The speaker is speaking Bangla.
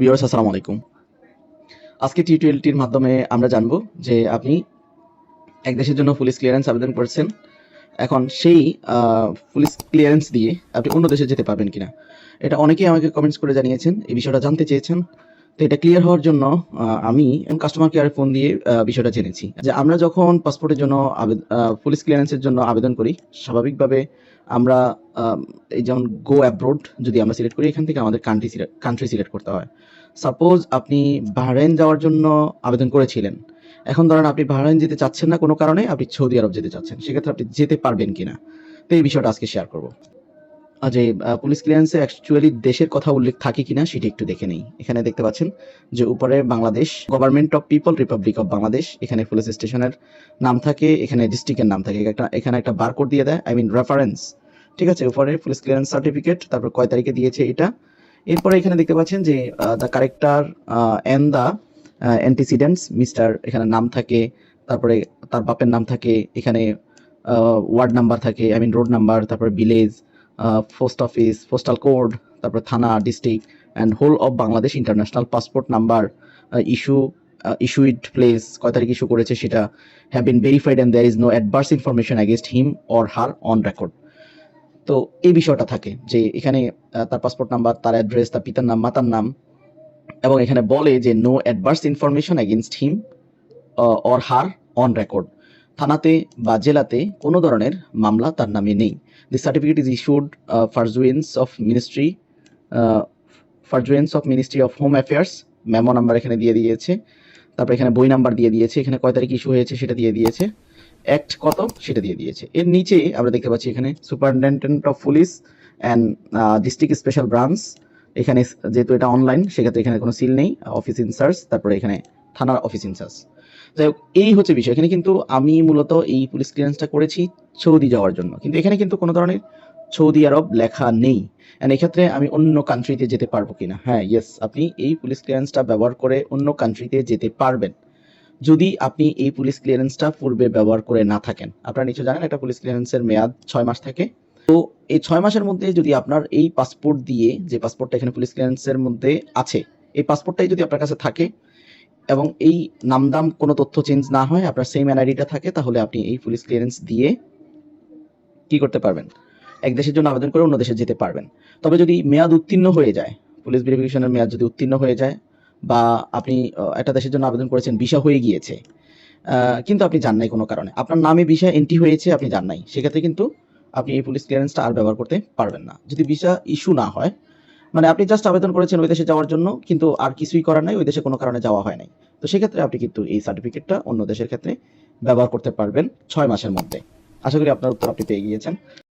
ভিউয়ার্স আসসালামু আলাইকুম। আজকে টিউটোরিয়ালটির মাধ্যমে আমরা জানব যে আপনি এক দেশের জন্য পুলিশ ক্লিয়ারেন্স আবেদন করেছেন। এখন সেই পুলিশ ক্লিয়ারেন্স দিয়ে আপনি অন্য দেশে যেতে পারবেন কিনা? এটা অনেকেই আমাকে কমেন্টস করে জানিয়েছেন, এই বিষয়টা জানতে চেয়েছেন। তো এটা ক্লিয়ার হওয়ার জন্য আমি কাস্টমার কেয়ারে ফোন দিয়ে বিষয়টা জেনেছি। যে আমরা যখন পাসপোর্টের জন্য পুলিশ ক্লিয়ারেন্সের জন্য আবেদন করি, স্বাভাবিকভাবে আমরা এই যেমন গো অ্যাব্রোড যদি আমরা সিলেক্ট করি, এখান থেকে আমাদের কান্ট্রি কান্ট্রি সিলেক্ট করতে হয়। সাপোজ আপনি বাহরাইন যাওয়ার জন্য আবেদন করেছিলেন। এখন ধরেন আপনি বাহরাইন যেতে চাচ্ছেন না কোনো কারণে, আপনি সৌদি আরব যেতে চাচ্ছেন। সেক্ষেত্রে আপনি যেতে পারবেন কিনা? তো এই বিষয়টা আজকে শেয়ার করব। যে পুলিশ ক্লিয়ারেন্সে অ্যাকচুয়ালি দেশের কথা উল্লেখ থাকে কিনা সেটা একটু দেখে নেই। এখানে দেখতে পাচ্ছেন যে উপরে Bangladesh government of people republic of Bangladesh এখানে পুলিশ স্টেশনের নাম থাকে, এখানে ডিস্ট্রিক্টের নাম থাকে। একটা, এখানে একটা বারকোড দিয়ে দেয় আই মিন রেফারেন্স ঠিক আছে? উপরে পুলিশ ক্লিয়ারেন্স সার্টিফিকেট তারপর কয় তারিখে দিয়েছে এটা? এরপরে এখানে দেখতে পাচ্ছেন যে the character and the antecedents mister এখানে নাম থাকে, তারপরে তার বাপের নাম থাকে, এখানে ওয়ার্ড নাম্বার থাকে আই মিন রোড নাম্বার তারপরে village post office postal code তারপরে থানা district and whole of Bangladesh international passport number issue issued place কয় তারিখ ইস্যু করেছে সেটা have been verified and there is no adverse information against him or her on record তো এই বিষয়টা থাকে যে এখানে তার পাসপোর্ট নাম্বার তার অ্যাড্রেস তার পিতার নাম, মাতার নাম, এবং এখানে বলে যে no adverse information against him or her on record থানাতে বা জেলাতে কোনো ধরনের মামলা তার নামে নেই। The certificate is issued pursuance of ministry pursuance of ministry of home affairs memo number এখানে দিয়ে দিয়েছে। তারপর এখানে বই নাম্বার দিয়ে দিয়েছে। এখানে কয় তারিখ ইস্যু হয়েছে সেটা দিয়ে দিয়েছে। অ্যাক্ট কত সেটা দিয়ে দিয়েছে। এর নিচে আমরা দেখতে পাচ্ছি এখানে superintendent of police and district special branch এখানে যেহেতু এটা অনলাইন সেক্ষেত্রে এখানে কোনো সিল নেই অফিস ইনচার্জ তারপরে এখানে থানার অফিস ইনচার্জ। যাই হোক এই হচ্ছে বিষয়। এখানে কিন্তু আমি মূলত এই পুলিশ ক্লিয়ারেন্সটা করেছি সৌদি যাওয়ার জন্য। কিন্তু এখানে কিন্তু কোনো ধরনের সৌদি আরব লেখা নেই। এন্ড এক্ষেত্রে আমি অন্য কান্ট্রিতে যেতে পারব কিনা? হ্যাঁ ইয়েস আপনি এই পুলিশ ক্লিয়ারেন্সটা ব্যবহার করে অন্য কান্ট্রিতে যেতে পারবেন। যদি আপনি এই পুলিশ ক্লিয়ারেন্সটা পূর্বে ব্যবহার করে না থাকেন। আপনারা নিশ্চয় জানেন, একটা পুলিশ ক্লিয়ারেন্সের মেয়াদ ছয় মাস থাকে। তো এই ছয় মাসের মধ্যে যদি আপনার এই পাসপোর্ট দিয়ে, যে পাসপোর্টটা এখানে পুলিশ ক্লিয়ারেন্সের মধ্যে আছে, এই পাসপোর্টটাই যদি আপনার কাছে থাকে এবং এই নামদাম কোনো তথ্য চেঞ্জ না হয় আপনার সেম এনআইডিটা থাকে, তাহলে আপনি এই পুলিশ ক্লিয়ারেন্স দিয়ে কি করতে পারবেন? এক দেশের জন্য আবেদন করে অন্য দেশে যেতে পারবেন। তবে যদি মেয়াদ উত্তীর্ণ হয়ে যায় পুলিশ ভেরিফিকেশনের মেয়াদ যদি উত্তীর্ণ হয়ে যায়, বা আপনি একটা দেশের জন্য আবেদন করেছেন ভিসা হয়ে গিয়েছে কিন্তু আপনি জান নাই কোনো কারণে, আপনার নামে ভিসা এন্ট্রি হয়েছে, আপনি জান নাই, সেক্ষেত্রে কিন্তু আপনি এই পুলিশ ক্লিয়ারেন্সটা আর ব্যবহার করতে পারবেন না। যদি ভিসা ইস্যু না হয় মানে আপনি জাস্ট আবেদন করেছেন ওই দেশে যাওয়ার জন্য, কিন্তু আর কিছুই করার নাই, ওই দেশে কোনো কারণে যাওয়া হয় নাই। তো সেক্ষেত্রে আপনি কিন্তু এই সার্টিফিকেটটা অন্য দেশের ক্ষেত্রে ব্যবহার করতে পারবেন ছয় মাসের মধ্যে। আশা করি আপনার উত্তর আপনি পেয়ে গিয়েছেন।